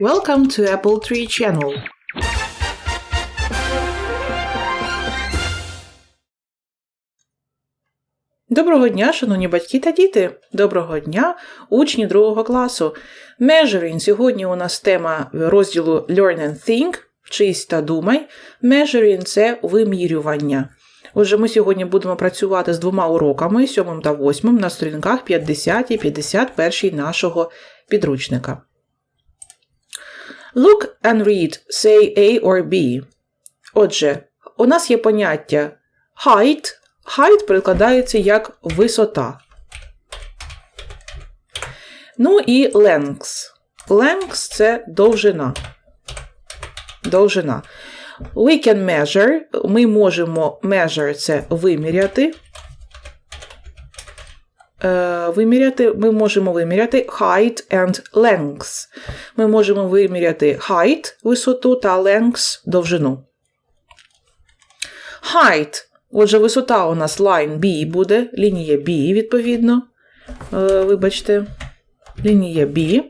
Welcome to Apple Tree Channel. Доброго дня, шановні батьки та діти! Доброго дня, учні другого класу. Measuring. Сьогодні у нас тема розділу Learn and Think. Вчись та думай. Measuring – це вимірювання. Отже, ми сьогодні будемо працювати з двома уроками, сьомим та восьмим, на сторінках 50 і 51 нашого підручника. Look and read, say A or B. Отже, у нас є поняття height. Height перекладається як висота. Ну і length. Length – це довжина. Довжина. We can measure. Ми можемо measure – це виміряти. Е, Виміряти, ми можемо виміряти height and length. Ми можемо виміряти height висоту та length довжину. Height. Отже, висота у нас line B буде, лінія B, відповідно. Е, Вибачте, лінія B.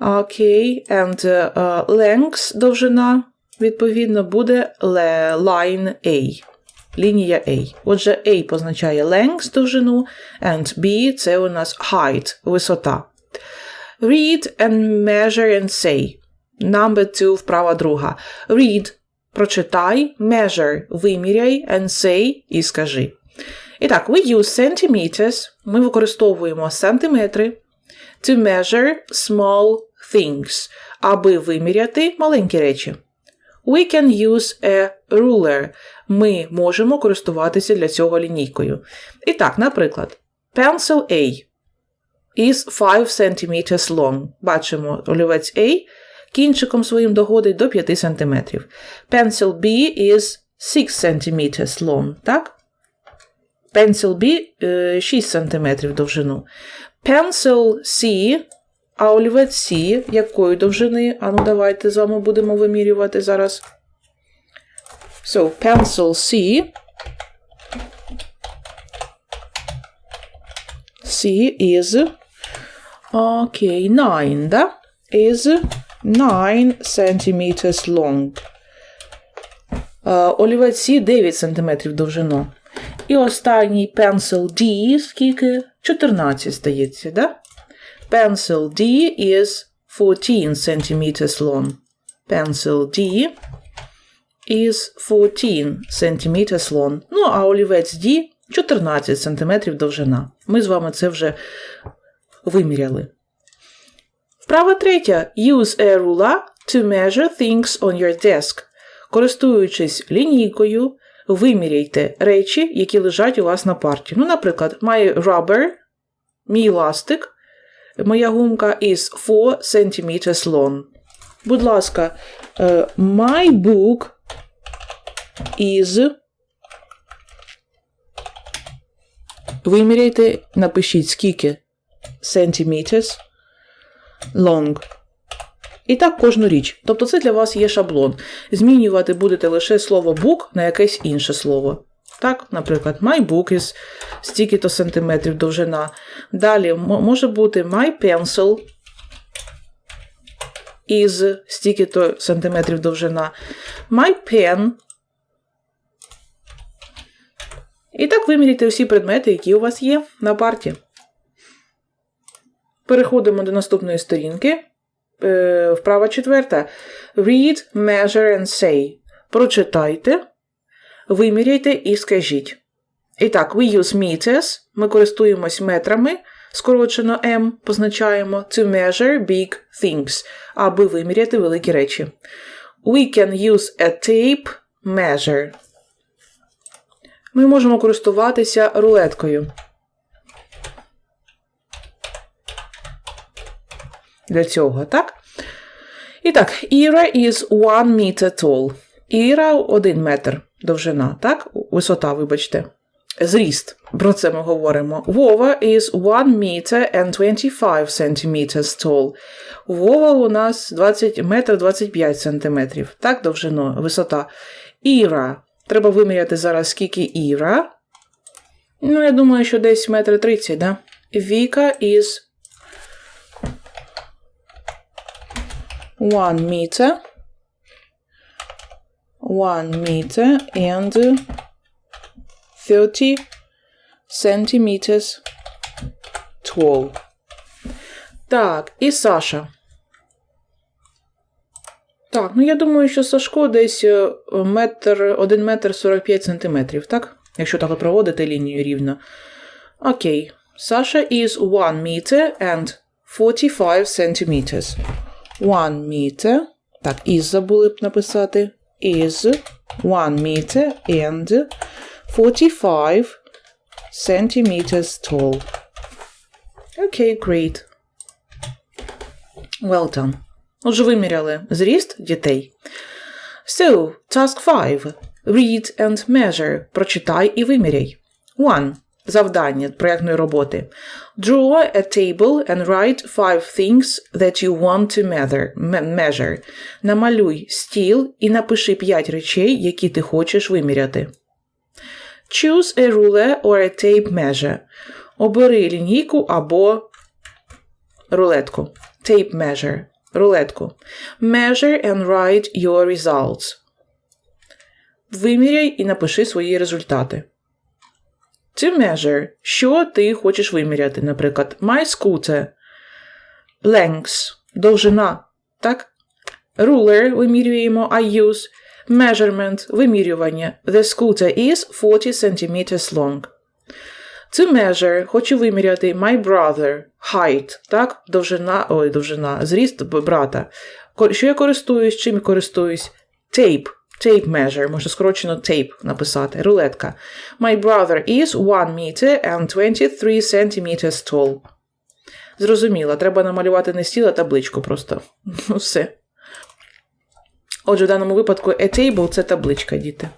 Окей, and uh, length довжина, відповідно, буде line A. Лінія A. Отже, A позначає length довжину, and B це у нас height, висота. Read and measure and say. Number two, вправа друга. Read прочитай, measure виміряй, and say і скажи. І так, we use centimeters. Ми використовуємо сантиметри to measure small things, аби виміряти маленькі речі. We can use a ruler. Ми можемо користуватися для цього лінійкою. І так, наприклад, pencil A is 5 cm long. Бачимо, олівець A кінчиком своїм доходить до 5 см. Pencil B is 6 cm long, так? Pencil B 6 см довжину. Pencil C, а олівець C якої довжини? А ну давайте з вами будемо вимірювати зараз. So, pencil C. C is okay, 9, да? Is 9 centimeters long. Uh, олівець C 9 см довжину. І останній pencil D, скільки? 14, здається, да? Pencil D is 14 centimeters long. Pencil D is 14 centimeters long. Ну, а олівець D 14 см довжина. Ми з вами це вже виміряли. Вправа третя. Use a ruler to measure things on your desk. Користуючись лінійкою, виміряйте речі, які лежать у вас на парті. Ну, наприклад, my rubber, мій ластик, моя гумка is 4 cm long. Будь ласка, my book is. Виміряйте, напишіть, скільки centimeters long. І так кожну річ. Тобто це для вас є шаблон. Змінювати будете лише слово book на якесь інше слово. Так, наприклад, my book is стільки-то сантиметрів довжина. Далі може бути my pencil is стільки-то сантиметрів довжина. My pen. І так виміряйте всі предмети, які у вас є на парті. Переходимо до наступної сторінки. Е, вправа четверта. Read, measure and say. Прочитайте, виміряйте і скажіть. І так, we use meters. Ми користуємось метрами. Скорочено M позначаємо to measure big things, аби виміряти великі речі. We can use a tape measure. Ми можемо користуватися рулеткою. Для цього, так? І так, Іра is one meter tall. Іра 1 метр довжина, так? Висота, вибачте. Зріст. Про це ми говоримо. Вова is 1 meter and 25 centimeters tall. Вова у нас 20 метр 25 сантиметрів. Так, довжина, висота. Іра. Треба виміряти зараз, скільки Іра. Ну, я думаю, що десь метр 30, да? Віка is one meter, one meter and 30 centimeters tall. Так, і Саша. Так, ну я думаю, що Сашко десь е, метр, 1 метр 45 сантиметрів, так? Якщо так проводити лінію рівно. Окей. Саша is 1 meter and 45 centimeters. 1 meter. Так, is забули б написати. Is 1 meter and 45 centimeters tall. Окей, great. Well done. Отже, виміряли зріст дітей. So, task 5. Read and measure. Прочитай і виміряй. 1. Завдання проєктної роботи. Draw a table and write five things that you want to measure. Намалюй стіл і напиши 5 речей, які ти хочеш виміряти. Choose a ruler or a tape measure. Обери лінійку або рулетку. Tape measure. Рулетку. Measure and write your results. Виміряй і напиши свої результати. To measure. Що ти хочеш виміряти? Наприклад, my scooter. Length. Довжина. Так? Ruler вимірюємо. I use. Measurement. Вимірювання. The scooter is 40 centimeters long. To measure. Хочу виміряти my brother. Height. Так? Довжина. Ой, довжина. Зріст брата. Що я користуюсь? Чим користуюсь? Tape. Tape measure. Можна скорочено tape написати. Рулетка. My brother is 1 meter and 23 centimeters tall. Зрозуміло, треба намалювати не стіл, а табличку просто. Ну, все. Отже, в даному випадку a table – це табличка, діти.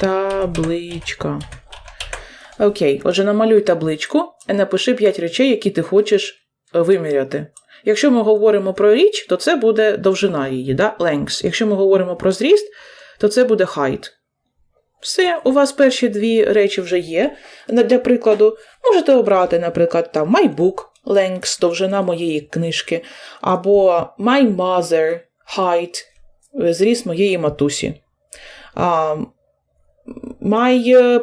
Табличка. Окей, отже, намалюй табличку і напиши 5 речей, які ти хочеш е, виміряти. Якщо ми говоримо про річ, то це буде довжина її, да? length. Якщо ми говоримо про зріст, то це буде height. Все, у вас перші дві речі вже є. Для прикладу, можете обрати, наприклад, там my book, length, довжина моєї книжки, або my mother, height, зріст моєї матусі. My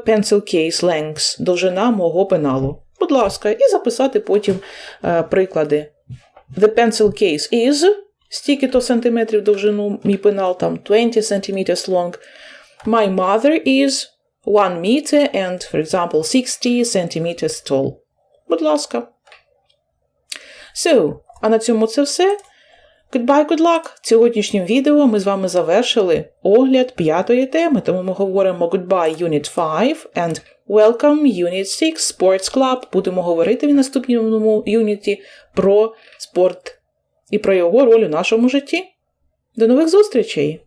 pencil case length, довжина мого пеналу. Будь ласка, і записати потім е, приклади. The pencil case is стільки-то сантиметрів довжину, мій пенал там 20 centimeters long. My mother is 1 meter and, for example, 60 centimeters tall. Будь ласка. So, а на цьому це все. Goodbye, good luck! Сьогоднішнім відео ми з вами завершили огляд п'ятої теми, тому ми говоримо Goodbye Unit 5 and Welcome Unit 6 Sports Club. Будемо говорити в наступному юніті про спорт і про його роль у нашому житті. До нових зустрічей!